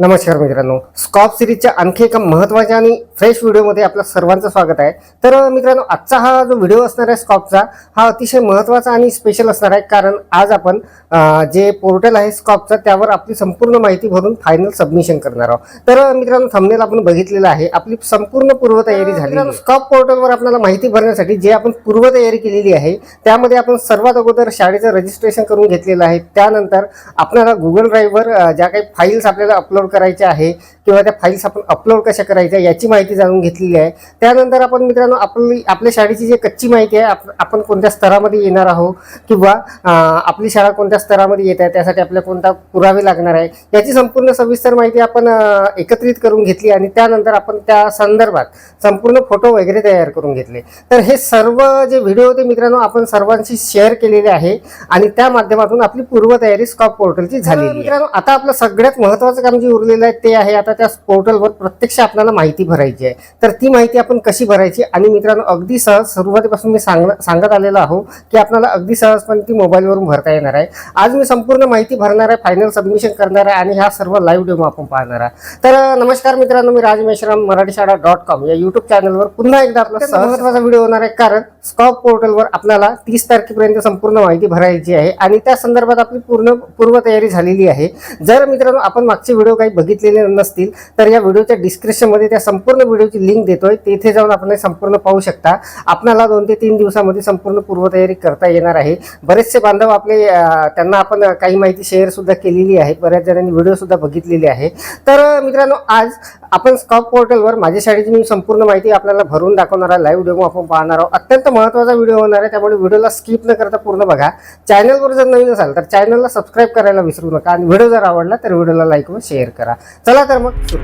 नमस्कार मित्रांनो. स्कॉप सिरीजच्या आणखी एका महत्त्वाच्या आणि फ्रेश व्हिडिओमध्ये आपलं सर्वांचं स्वागत आहे. तर मित्रांनो आजचा हा जो व्हिडिओ असणार आहे स्कॉपचा हा अतिशय महत्त्वाचा आणि स्पेशल असणार आहे. कारण आज आपण जे पोर्टल आहे स्कॉपचं त्यावर आपली संपूर्ण माहिती भरून फायनल सबमिशन करणार आहोत. तर मित्रांनो थंबनेल आपण बघितलेलं आहे. आपली संपूर्ण पूर्वतयारी झाली स्कॉप पोर्टलवर आपल्याला माहिती भरण्यासाठी जे आपण पूर्वतयारी केलेली आहे त्यामध्ये आपण सर्वात अगोदर शाळेचं रजिस्ट्रेशन करून घेतलेलं आहे. त्यानंतर आपल्याला गुगल ड्राईव्हवर ज्या काही फाईल्स आपल्याला अपलोड करायचे आहे. किंवा त्या फाईल्स आपण अपलोड कशा करायच्या याची माहिती जाणून घेतलेली आहे. त्यानंतर आपण मित्रांनो आपली आपल्या शाळेची जी कच्ची माहिती आहे आप- आपण कोणत्या स्तरामध्ये येणार आहोत किंवा आपली शाळा कोणत्या स्तरामध्ये येत आहे त्यासाठी आपल्याला कोणता पुरावे लागणार आहे याची संपूर्ण सविस्तर माहिती आपण एकत्रित करून घेतली आणि त्यानंतर आपण त्या संदर्भात संपूर्ण फोटो वगैरे तयार करून घेतले. तर हे सर्व जे व्हिडिओ होते मित्रांनो आपण सर्वांशी शेअर केलेले आहे आणि त्या माध्यमातून आपली पूर्वतयारी स्कॉप पोर्टलची झालेली आहे. मित्रांनो आता आपलं सगळ्यात महत्त्वाचं काम जे उरलेलं आहे ते आहे आता त्या पोर्टलवर प्रत्यक्ष आपल्याला माहिती भरायची आहे. तर ती माहिती आपण कशी भरायची? आणि मित्रांनो अगदी सहज सुरुवातीपासून मी सांग सांगत आलेलो आहो की आपल्याला अगदी सहजपणे ती मोबाईलवरून भरता येणार आहे. आज मी संपूर्ण माहिती भरणार आहे फायनल सबमिशन करणार आहे आणि हा सर्व लाईव्ह डेमो आपण पाहणार आहे. तर नमस्कार मित्रांनो मी राज मेश्राम मराठी शाळा डॉट कॉम या युट्यूब चॅनलवर पुन्हा एकदा आपला महत्त्वाचा व्हिडिओ होणार आहे. कारण स्कॉप पोर्टलवर आपल्याला तीस तारखेपर्यंत संपूर्ण माहिती भरायची आहे आणि त्या संदर्भात आपली पूर्ण पूर्वतयारी झालेली आहे. जर मित्रांनो आपण मागचे व्हिडिओ काही बघितलेले नसतील तर या व्हिडिओच्या डिस्क्रिप्शनमध्ये त्या संपूर्ण व्हिडिओची लिंक देतोय. तेथे जाऊन आपण हे संपूर्ण पाहू शकता. आपल्याला दोन ते तीन दिवसामध्ये संपूर्ण पूर्वतयारी करता येणार आहे. बरेचसे बांधव आपले त्यांना आपण काही माहिती शेअरसुद्धा केलेली आहे. बऱ्याच जणांनी व्हिडिओसुद्धा बघितलेली बघितलेले आहे. तर मित्रांनो आज आपण स्कॉप पोर्टलवर माझ्या शाळेची मी संपूर्ण माहिती आपल्याला भरून दाखवणारा लाईव्ह डेमो आपण पाहणार आहोत. अत्यंत महत्त्वाचा व्हिडिओ होणार आहे त्यामुळे व्हिडिओला स्किप न करता पूर्ण बघा. चॅनलवर जर नवीन असाल तर चॅनलला सबस्क्राईब करायला विसरू नका आणि व्हिडिओ जर आवडला तर व्हिडिओला लाईक व शेअर करा. चला तर मग सुरू.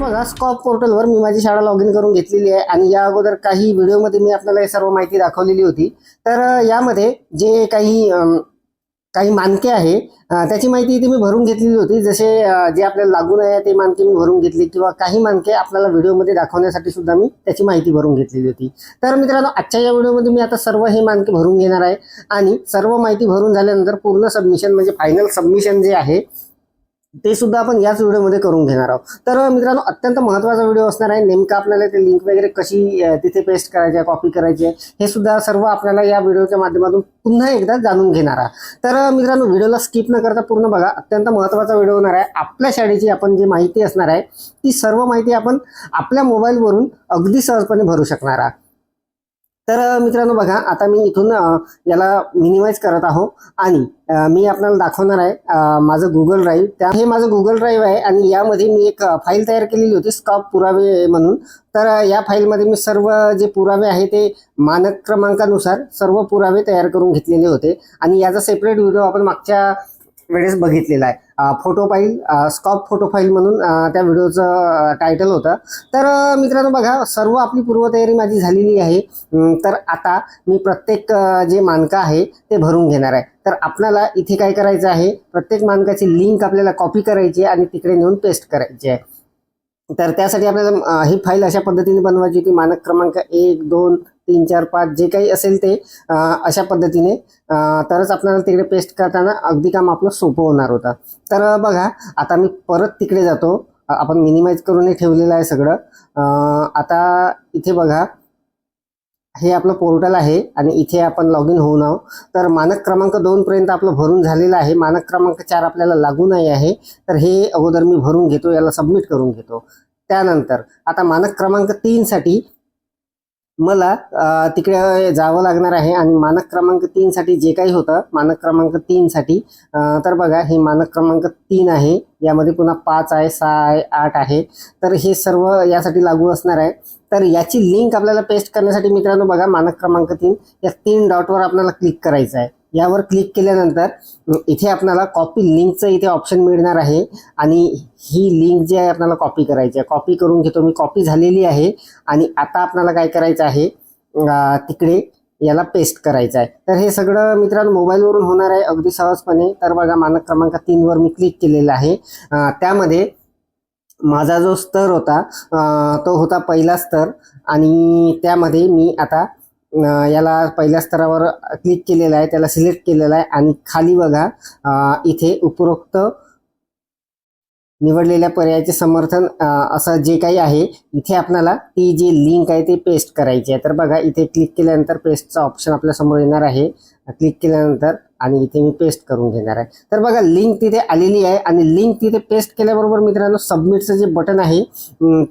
बघा स्कॉप पोर्टलवर मी माझी शाळा लॉग इन करून घेतलेली आहे आणि या अगोदर काही व्हिडिओमध्ये मी आपल्याला सर्व माहिती दाखवलेली होती. तर यामध्ये जे काही काही मानके आहे. त्याची माहिती इथे मी भरून घेतलेली होती. जसे जे आपल्याला लागून आहे ते मानके मी भरून घेतली किंवा काही मानके आपल्याला व्हिडिओमध्ये दाखवण्यासाठी सुद्धा मी त्याची माहिती भरून घेतलेली होती. तर मित्रांनो आजच्या या व्हिडिओमध्ये मी आता सर्व हे मानके भरून घेणार आहे. आणि सर्व माहिती भरून झाल्यानंतर पूर्ण सबमिशन म्हणजे फायनल सबमिशन जे आहे ते सुद्धा आपण याच व्हिडिओमध्ये करून घेणार आहोत. तर मित्रांनो अत्यंत महत्त्वाचा व्हिडिओ असणार आहे. नेमकं आपल्याला ते लिंक वगैरे कशी तिथे पेस्ट करायची आहे कॉपी करायची आहे हे सुद्धा सर्व आपल्याला या व्हिडिओच्या माध्यमातून पुन्हा एकदा जाणून घेणार आहात. तर मित्रांनो व्हिडिओला स्किप न करता पूर्ण बघा. अत्यंत महत्त्वाचा व्हिडिओ होणार आहे. आपल्या शाळेची आपण जी माहिती असणार आहे ती सर्व माहिती आपण आपल्या मोबाईलवरून अगदी सहजपणे भरू शकणार आहात. तर मित्रांनो बघा आता मी इथून याला मिनिमाइज करत आहो आणि मी आपल्याला दाखवणार आहे माझं गुगल ड्राईव्ह त्या हे माझं गुगल ड्राईव्ह आहे आणि यामध्ये मी एक फाईल तयार केलेली होती स्कॉप पुरावे म्हणून. तर या फाईलमध्ये मी सर्व जे पुरावे आहे ते मानक क्रमांकानुसार सर्व पुरावे तयार करून घेतलेले होते. आणि याचा सेपरेट व्हिडिओ आपण मागच्या वेळेस बघितलेला आहे. Photo file scope photo file म्हणून त्या व्हिडिओचं टायटल होतं. तर मित्रांनो बघा सर्व आपली पूर्वतयारी माझी झालेली आहे. तर आता मी प्रत्येक जे मानकं आहे ते भरून घेणार आहे. तर आपल्याला इथे काय करायचं आहे? प्रत्येक मानकाची लिंक आपल्याला कॉपी करायची आहे आणि तिकडे नेऊन पेस्ट करायची आहे. तर त्यासाठी आपल्याला ही फाईल अशा पद्धतीने बनवायची होती. मानक क्रमांक एक दोन तीन चार पाच जे काही असेल ते अशा पद्धतीने तरच आपल्याला तिकडे पेस्ट करताना अगदी काम आपलं सोपं होणार होतं. तर बघा आता मी परत तिकडे जातो. आपण मिनिमाइज करून ठेवलेलं आहे सगळं. आता इथे बघा हे आपलं पोर्टल आहे आणि इथे आपण लॉग इन होऊन आहोत. तर मानक क्रमांक दोनपर्यंत आपलं भरून झालेलं आहे. मानक क्रमांक चार आपल्याला लागू नाही आहे. तर हे अगोदर मी भरून घेतो याला सबमिट करून घेतो. त्यानंतर आता मानक क्रमांक तीनसाठी मला तिकडे जावं लागणार आहे आणि मानक क्रमांक तीन साठी जे काही होतं मानक क्रमांक तीन साठी तर बघा हे मानक क्रमांक तीन आहे. यामध्ये पुन्हा पाच आहे सहा आहे आठ आहे. तर हे सर्व यासाठी लागू असणार आहे. तर याची लिंक आपल्याला पेस्ट करण्यासाठी मित्रांनो बघा मानक क्रमांक तीन या तीन डॉटवर आपल्याला क्लिक करायचं आहे. यावर क्लिक केल्यानंतर इथे आपल्याला कॉपी लिंकचं इथे ऑप्शन मिळणार आहे. आणि ही लिंक जी आहे आपल्याला कॉपी करायची आहे. कॉपी करून घेतो मी. कॉपी झालेली आहे. आणि आता आपल्याला काय करायचं आहे तिकडे याला पेस्ट करायचं आहे. तर हे सगळं मित्रांनो मोबाईलवरून होणार आहे अगदी सहजपणे. तर बघा मानक क्रमांक तीनवर मी क्लिक केलेलं आहे. त्यामध्ये माझा जो स्तर होता तो होता पहिला स्तर. आणि त्यामध्ये मी आता याला पहिल्या स्तरावर क्लिक केलेलं आहे त्याला सिलेक्ट केलेलं आहे आणि खाली बघा इथे उपरोक्त निवडलेल्या पर्यायाचे समर्थन असं जे काही आहे इथे आपल्याला ती जी लिंक आहे ती पेस्ट करायची आहे. तर बघा इथे क्लिक केल्यानंतर पेस्टचा ऑप्शन आपल्यासमोर येणार आहे. क्लिक केल्यानंतर आणि इथे मी पेस्ट करून घेणार आहे. तर बघा लिंक तिथे आलेली आहे आणि लिंक तिथे पेस्ट केल्याबरोबर मित्रांनो सबमिटचं जे बटन आहे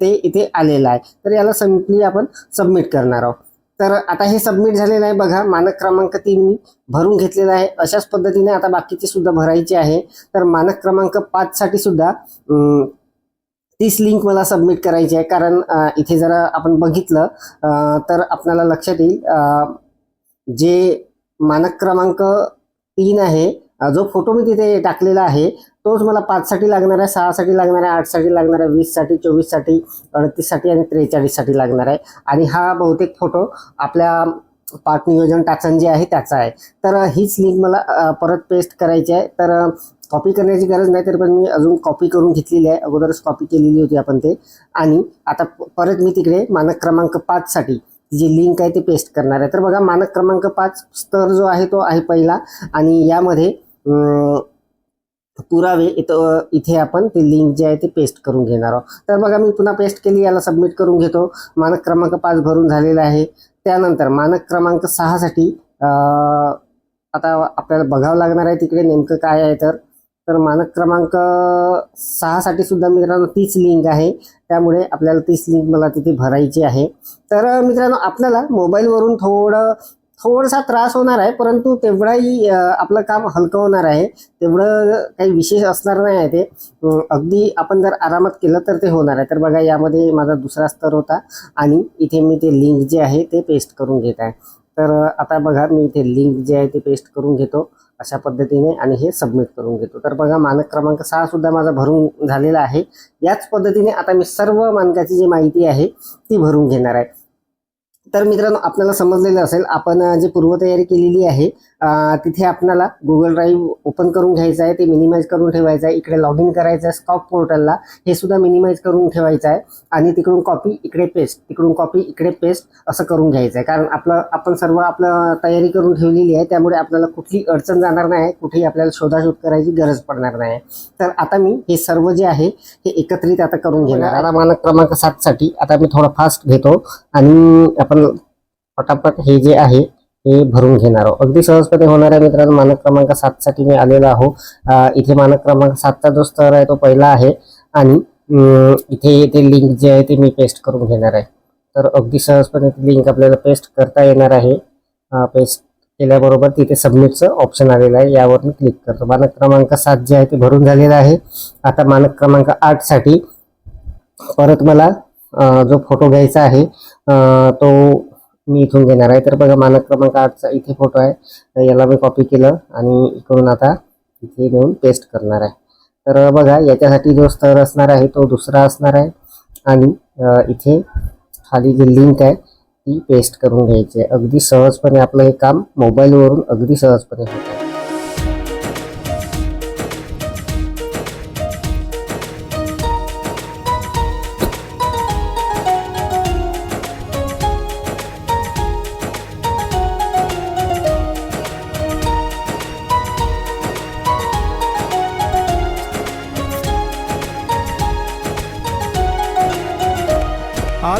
ते इथे आलेलं आहे. तर याला सिम्पली आपण सबमिट करणार आहोत. तर आता हे सबमिट झालेलं आहे. बघा मानक क्रमांक तीन मी भरून घेतलेला आहे. अशाच पद्धतीने आता बाकीचे सुद्धा भरायचे आहे. तर मानक क्रमांक पाच साठी सुद्धा तीच लिंक मला सबमिट करायची आहे. कारण इथे जरा आपण बघितलं तर आपल्याला लक्षात येईल जे मानक क्रमांक तीन आहे जो फोटो मी तिथे टाकलेला आहे तोच मला पाचसाठी लागणार आहे सहासाठी लागणार आहे आठसाठी लागणार आहे वीससाठी चोवीससाठी अडतीससाठी आणि त्रेचाळीससाठी लागणार आहे. आणि हा बहुतेक फोटो आपल्या पाठ नियोजन टाचन जे आहे त्याचा आहे. तर हीच लिंक मला परत पेस्ट करायची आहे. तर कॉपी करण्याची गरज नाही तर पण मी अजून कॉपी करून घेतलेली आहे. अगोदरच कॉपी केलेली होती आपण ते. आणि आता परत मी तिकडे मानक क्रमांक पाचसाठी जी लिंक आहे ती पेस्ट करणार आहे. तर बघा मानक क्रमांक पाच स्तर जो आहे तो आहे पहिला. आणि यामध्ये पुरावे. इथं इथे आपण ती लिंक जी आहे ती पेस्ट करून घेणार आहोत. तर बघा मी पुन्हा पेस्ट केली याला सबमिट करून घेतो. मानक क्रमांक पाच भरून झालेला आहे. त्यानंतर मानक क्रमांक सहासाठी आता आपल्याला बघावं लागणार आहे तिकडे नेमकं काय आहे तर. तर मानक क्रमांक सहासाठी सुद्धा मित्रांनो तीच लिंक आहे. त्यामुळे आपल्याला तीच लिंक मला तिथे भरायची आहे. तर मित्रांनो आपल्याला मोबाईलवरून थोडं थोडासा त्रास होणार आहे परंतु तेवढाही आपलं काम हलकं होणार आहे. तेवढं काही विशेष असणार नाही आहे ते. अगदी आपण जर आरामात केलं तर ते होणार आहे. तर बघा यामध्ये माझा दुसरा स्तर होता आणि इथे मी ते लिंक जे आहे ते पेस्ट करून घेत आहे. तर आता बघा मी इथे लिंक जे आहे ते पेस्ट करून घेतो अशा पद्धतीने आणि हे सबमिट करून घेतो. तर बघा मानक क्रमांक सहा सुद्धा माझा भरून झालेला आहे. याच पद्धतीने आता मी सर्व मानकाची जी माहिती आहे ती भरून घेणार आहे. तर मित्रांनो आपल्याला समजलेलं असेल आपण जी पूर्वतयारी केलेली आहे तिथे आपल्याला गुगल ड्राईव्ह ओपन करून घ्यायचं आहे ते मिनिमाइज करून ठेवायचं आहे. इकडे लॉग इन करायचं आहे स्कॉप पोर्टलला हे सुद्धा मिनिमाइज करून ठेवायचं आहे. आणि तिकडून कॉपी इकडे पेस्ट तिकडून कॉपी इकडे पेस्ट असं करून घ्यायचं आहे. कारण आपलं आपण सर्व आपलं तयारी करून ठेवलेली आहे. त्यामुळे आपल्याला कुठली अडचण जाणार नाही. कुठेही आपल्याला शोधाशोध करायची गरज पडणार नाही. तर आता मी हे सर्व जे आहे हे एकत्रित आता करून घेणार आता मानक क्रमांक सातसाठी आता मी थोडा फास्ट घेतो. आणि आपण पटापट हे जे आहे हे भरून घेणार आहोत. अगदी सहजपणे होणार आहे मित्रांनो मानक क्रमांक सातसाठी मी आलेलो आहो. इथे मानक क्रमांक सातचा जो स्तर आहे तो पहिला आहे आणि इथे ते लिंक जे आहे ते मी पेस्ट करून घेणार आहे. तर अगदी सहजपणे ती लिंक आपल्याला पेस्ट करता येणार आहे. पेस्ट केल्याबरोबर तिथे सबमिटचं ऑप्शन आलेलं आहे. यावर मी क्लिक करतो. मानक क्रमांक सात जे आहे ते भरून झालेलं आहे. आता मानक क्रमांक आठसाठी परत मला जो फोटो घ्यायचा आहे तो मी इथून घेणार आहे. तर बघा मानक क्रमांक आठचा इथे फोटो आहे. तर याला मी कॉपी केलं आणि इकडून आता इथे नेऊन पेस्ट करणार आहे. तर बघा याच्यासाठी जो स्तर असणार आहे तो दुसरा असणार आहे. आणि इथे खाली जी लिंक आहे ती पेस्ट करून घ्यायची आहे. अगदी सहजपणे आपलं हे काम मोबाईलवरून अगदी सहजपणे होतं.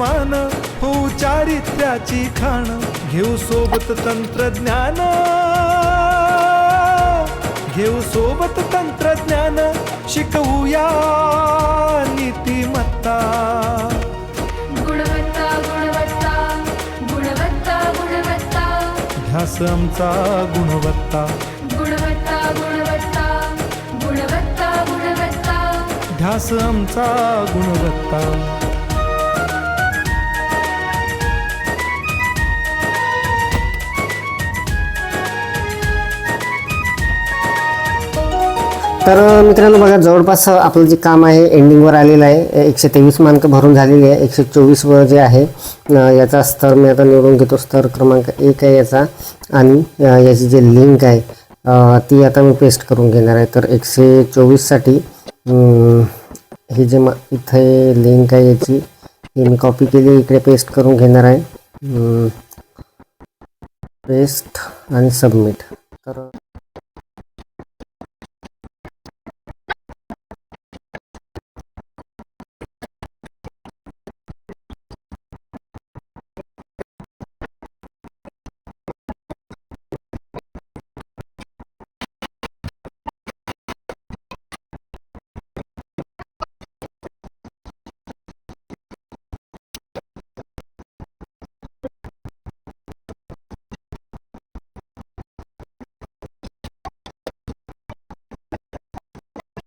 गुणवान हो चारित्र्याची खाण. घेऊ सोबत तंत्रज्ञान. घेऊ सोबत तंत्रज्ञान शिकवूया नीतिमत्ता. गुणवत्ता गुणवत्ता गुणवत्ता गुणवत्ता. ध्यास आमचा गुणवत्ता. गुणवत्ता गुणवत्ता गुणवत्ता गुणवत्ता. ध्यास आमचा गुणवत्ता. तर मित्रांनो बघा जवळपास आपलं जे काम आहे एंडिंगवर आलेलं आहे एकशे तेवीस मानकं भरून झालेली आहे एकशे चोवीसवर जे आहे याचा स्तर मी आता निवडून घेतो स्तर क्रमांक एक आहे याचा आणि याची जी लिंक आहे ती आता मी पेस्ट करून घेणार आहे. तर एकशे चोवीससाठी हे जे मा इथे लिंक आहे याची ही मी कॉपी केली इकडे पेस्ट करून घेणार आहे. पेस्ट आणि सबमिट तर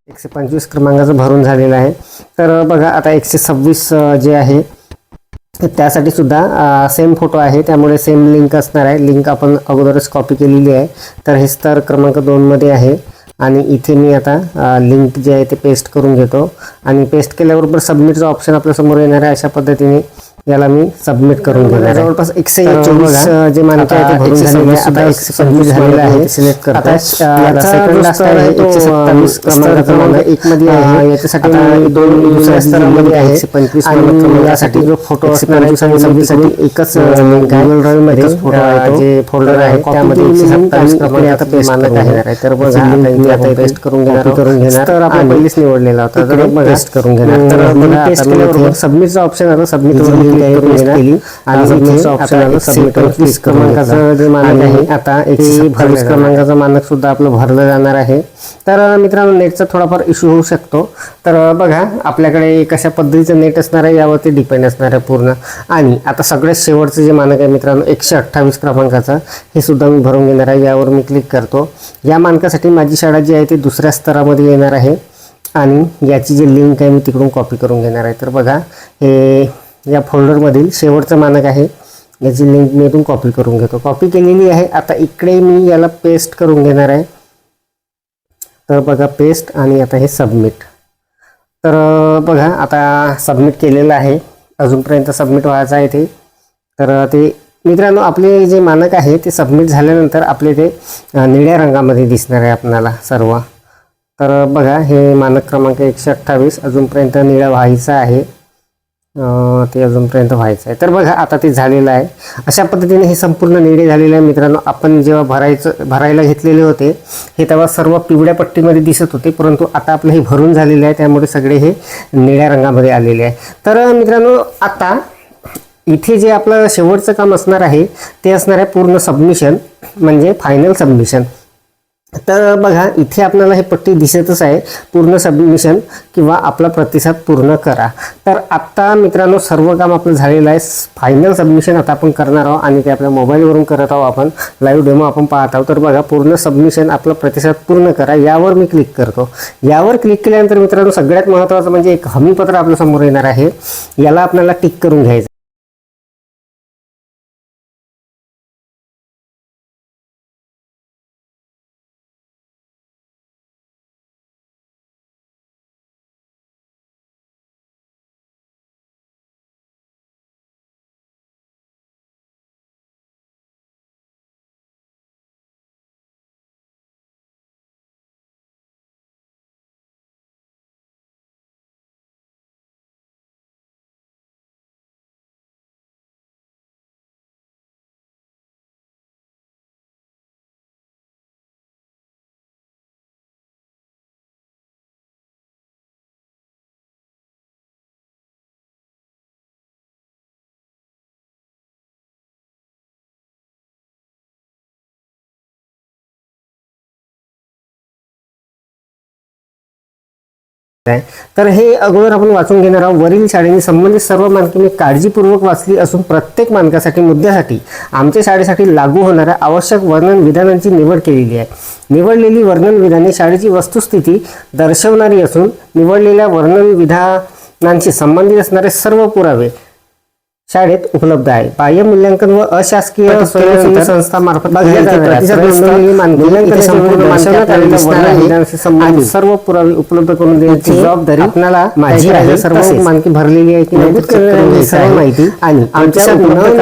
एकशे पंचवीस क्रमांकाचं भरून झालेलं आहे. तर बघा आता एकशे सव्वीस जे आहे त्यासाठी सुद्धा सेम फोटो आहे. त्यामुळे सेम लिंक असणार आहे. लिंक आपण अगोदरच कॉपी केलेली आहे. तर हे स्तर क्रमांक दोनमध्ये आहे. आणि इथे मी आता लिंक जे आहे ते पेस्ट करून घेतो. आणि पेस्ट केल्याबरोबर सबमिटचा ऑप्शन आपल्यासमोर येणार आहे अशा पद्धतीने. याला मी सबमिट करून घेणार. जवळपास एकशे चोवीस, जे मानके आहे आता एकशे आता पंचवीस झालेलं आहे सिलेक्ट करतो आता आता last स्तर आहे एकशे सत्तावीस क्रमांक. एक मध्ये आहे. याच्यासाठी आता दोन दुसऱ्या स्तरामध्ये आहे. एकशे पंचवीस यासाठी जो फोटो असणार आहे एकच Google Drive मध्ये जे folder आहे, त्यामध्ये एकशे सत्तावीस इकडे आता पेस्ट मानक आहे. तर बघा आता आता आता पेस्ट करून घेणार करून घेणार तर आपण पहिलेच निवडलेला होता. तर paste करून घेणार. तर आता मी केल्याबरोबर सबमिटचा ऑप्शन आला सबमिट केली? आणि करून क्रमांकाचं. जे मानक आहे आता एकशे भरलं क्रमांकाचं मानक सुद्धा आपलं भरलं जाणार आहे. तर मित्रांनो नेटचा थोडाफार इश्यू होऊ शकतो. तर बघा आपल्याकडे कशा पद्धतीचं नेट असणार आहे यावरती डिपेंड असणार आहे पूर्ण. आणि आता सगळ्यात शेवटचं जे मानक आहे मित्रांनो एकशे अठ्ठावीस क्रमांकाचं हे सुद्धा मी भरून घेणार आहे यावर मी क्लिक करतो. या मानकासाठी माझी शाळा जी आहे ती दुसऱ्या स्तरामध्ये येणार आहे. आणि याची जी लिंक आहे मी तिकडून कॉपी करून घेणार आहे. तर बघा हे या फोल्डरमधील शेवटचं मानक आहे. याची लिंक मी इथून कॉपी करून घेतो. कॉपी केलेली आहे. आता इकडे मी याला पेस्ट करून घेणार आहे. तर बघा पेस्ट आणि आता हे सबमिट तर बघा आता सबमिट केलेलं आहे. अजूनपर्यंत सबमिट व्हायचं आहे ते. तर ते मित्रांनो आपले जे मानक आहे ते सबमिट झाल्यानंतर आपले ते निळ्या रंगामध्ये दिसणार आहे आपणाला सर्व. तर बघा हे मानक क्रमांक एकशे अठ्ठावीस. अजूनपर्यंत निळं व्हायचं आहे. ते अजूनपर्यंत व्हायचं आहे. तर बघा आता ते झालेलं आहे. अशा पद्धतीने हे संपूर्ण निळे झालेले आहे. मित्रांनो आपण जेव्हा भरायचं भरायला घेतलेले होते हे तेव्हा सर्व पिवळ्या पट्टीमध्ये दिसत होते परंतु आता आपलं हे भरून झालेलं आहे. त्यामुळे सगळे हे निळ्या रंगामध्ये आलेले आहे. तर मित्रांनो आता इथे जे आपलं शेवटचं काम असणार आहे ते असणार आहे पूर्ण सबमिशन म्हणजे फायनल सबमिशन तर बघा इथे आपल्याला हे पट्टी दिसतच आहे. पूर्ण सबमिशन किंवा आपला प्रतिसाद पूर्ण करा. तर आत्ता मित्रांनो सर्व काम आपलं झालेलं आहे. फायनल सबमिशन आता आपण करणार आहोत आणि ते आपल्या मोबाईलवरून करत आहोत आपण. लाईव्ह डेमो आपण पाहत आहोत. तर बघा पूर्ण सबमिशन आपला प्रतिसाद पूर्ण करा. यावर मी क्लिक करतो. यावर क्लिक केल्यानंतर मित्रांनो सगळ्यात महत्त्वाचं म्हणजे एक हमीपत्र आपल्यासमोर येणार आहे. याला आपल्याला टिक करून घ्यायचं आहे. तर हे अगोदर आपण वाचून घेणार आहोत. वरील शाळेने संबंधित सर्व मानके मी काळजीपूर्वक वाचली असून प्रत्येक मानकासाठी मुद्द्यासाठी आमच्या शाळेसाठी लागू होणाऱ्या आवश्यक वर्णन विधानांची निवड केलेली आहे. निवडलेली वर्णन विधाने शाळेची वस्तुस्थिती दर्शवणारी असून निवडलेल्या वर्णन विधानांशी संबंधित असणारे सर्व पुरावे शाळेत उपलब्ध आहे. बाह्य मूल्यांकन व अशासकीय स्वयंसेवी संस्थामार्फत सर्व पुरावे उपलब्ध करून देण्याची जबाबदारी आपल्याला माझी आहे. सर्व मानके भरलेली आहे की नमूद सर्व माहिती. आणि आमच्या मानके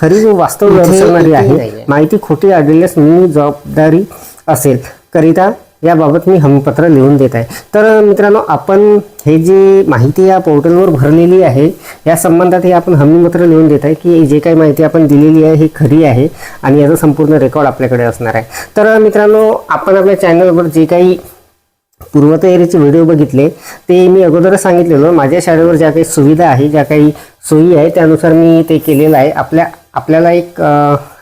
खरी व वास्तव दर्शवणारी आहे माहिती खोटी आढळल्यास मी जबाबदारी असेल. करिता याबाबत मी हमीपत्र लिहून देत आहे. तर मित्रांनो आपण हे जी माहिती या पोर्टलवर भरलेली आहे या संबंधात हे आपण हमीपत्र लिहून देत आहे की जे काही माहिती आपण दिलेली आहे ही खरी आहे आणि याचं संपूर्ण रेकॉर्ड आपल्याकडे असणार आहे. तर मित्रांनो आपण आपल्या चॅनलवर जे काही पूर्वतयारीचे व्हिडिओ बघितले ते मी अगोदरच सांगितलेलं. माझ्या शाळेवर ज्या काही सुविधा आहे ज्या काही सोयी आहे त्यानुसार मी ते केलेलं आहे. आपल्या आपल्याला एक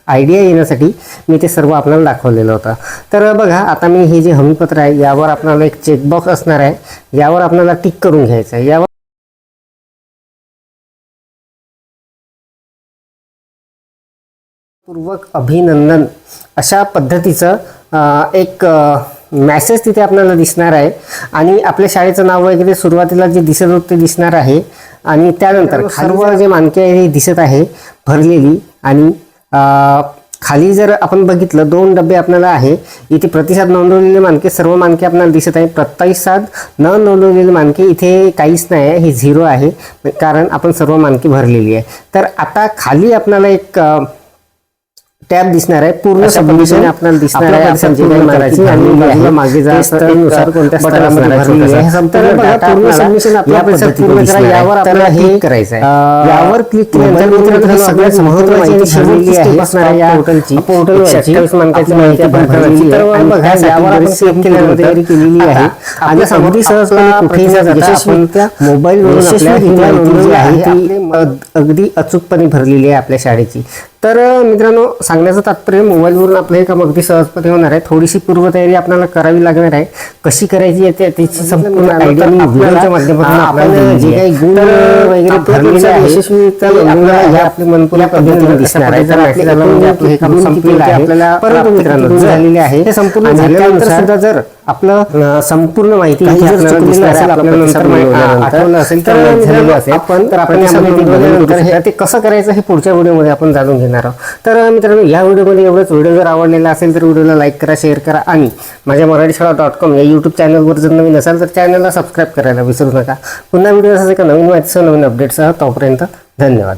आयडिया येण्यासाठी मी ते सर्व आपल्याला दाखवलेलं होतं. तर बघा आता मी हे जे हमीपत्र आहे यावर आपल्याला एक चेकबॉक्स असणार आहे. यावर आपल्याला टिक करून घ्यायचं आहे. यावर पूर्वक अभिनंदन. अशा पद्धतीचं एक मॅसेज तिथे आपल्याला दिसणार आहे. आणि आपल्या शाळेचं नाव वगैरे सुरुवातीला जे दिसत होतं ते दिसणार आहे. आणि त्यानंतर सर्व जे मानके आहे हे दिसत आहे भरलेली. आणि खाली जर आपण बघितलं दोन डबे आपल्याला आहे. इथे प्रतिसाद नोंदवलेले मानके सर्व मानके आपल्याला दिसत आहे. प्रतिसाद न नोंदवलेले मानके इथे काहीच नाही आहे. हे झिरो आहे. कारण आपण सर्व मानके भरलेली आहे. तर आता खाली आपल्याला एक टॅब दिसणार आहे. पूर्ण सबमिशन आपल्याला दिसणार आहे. माहिती भरलेली आहे मागे जा नुसार कोणत्या स्तरामध्ये भरलेली आहे. हे संपूर्ण डाटा पूर्ण सबमिशन आपल्या पूर्ण करा. यावर आपल्याला हे करायचं आहे. यावर क्लिक केल्यानंतर मित्रांनो सगळ्यात महत्त्वाची आणि शेवटची स्टेप असणार आहे. या पोर्टलची. पोर्टलवरची मानकाची माहिती आपण भरलेली आहे. आणि बघा यावर आपण सेव्ह केल्यानंतर तयारी केलेली आहे. आणि अगदी सहजपणे कुठेही न जाता आपण मोबाईल वरून आपल्या ही माहिती जी आहे. ती अग- अगदी अचूकपणे भरलेली आहे आपल्या शाळेची तर मित्रांनो सांगण्याचं तात्पर्य मोबाईलवरून आपलं हे काम अगदी सहजपणे होणार आहे. थोडीशी पूर्वतयारी आपल्याला करावी लागणार आहे. कशी करायची आहे ते- त्याची संपूर्ण आयडिया मी व्हिडिओच्या माध्यमातून आपल्याला जे काही गुण वगैरे भरलेले आहे. आपले पद्धतीने दिसणार आहे. आला म्हणजे आपलं हे काम संपलेलं आहे. आपल्याला परंतु मित्रांनो झालेले आहे. हे संपूर्ण झाल्यानंतर सुद्धा जर आपलं संपूर्ण माहिती ही असेल आठवलं तर आपण तर. ते कसं करायचं हे पुढच्या व्हिडिओमध्ये आपण जाणून घेणार आहोत. तर मित्रांनो या व्हिडिओमध्ये एवढंच. व्हिडिओ जर आवडलेला असेल तर व्हिडिओला लाईक करा शेअर करा आणि माझ्या मराठी शाळा डॉट कॉम या यूट्यूब चॅनलवर जर नवीन असाल तर चॅनलला सबस्क्राईब करायला विसरू नका. पुन्हा व्हिडिओ असाच एका नवीन माहितीसह नवीन अपडेटसह तोपर्यंत धन्यवाद.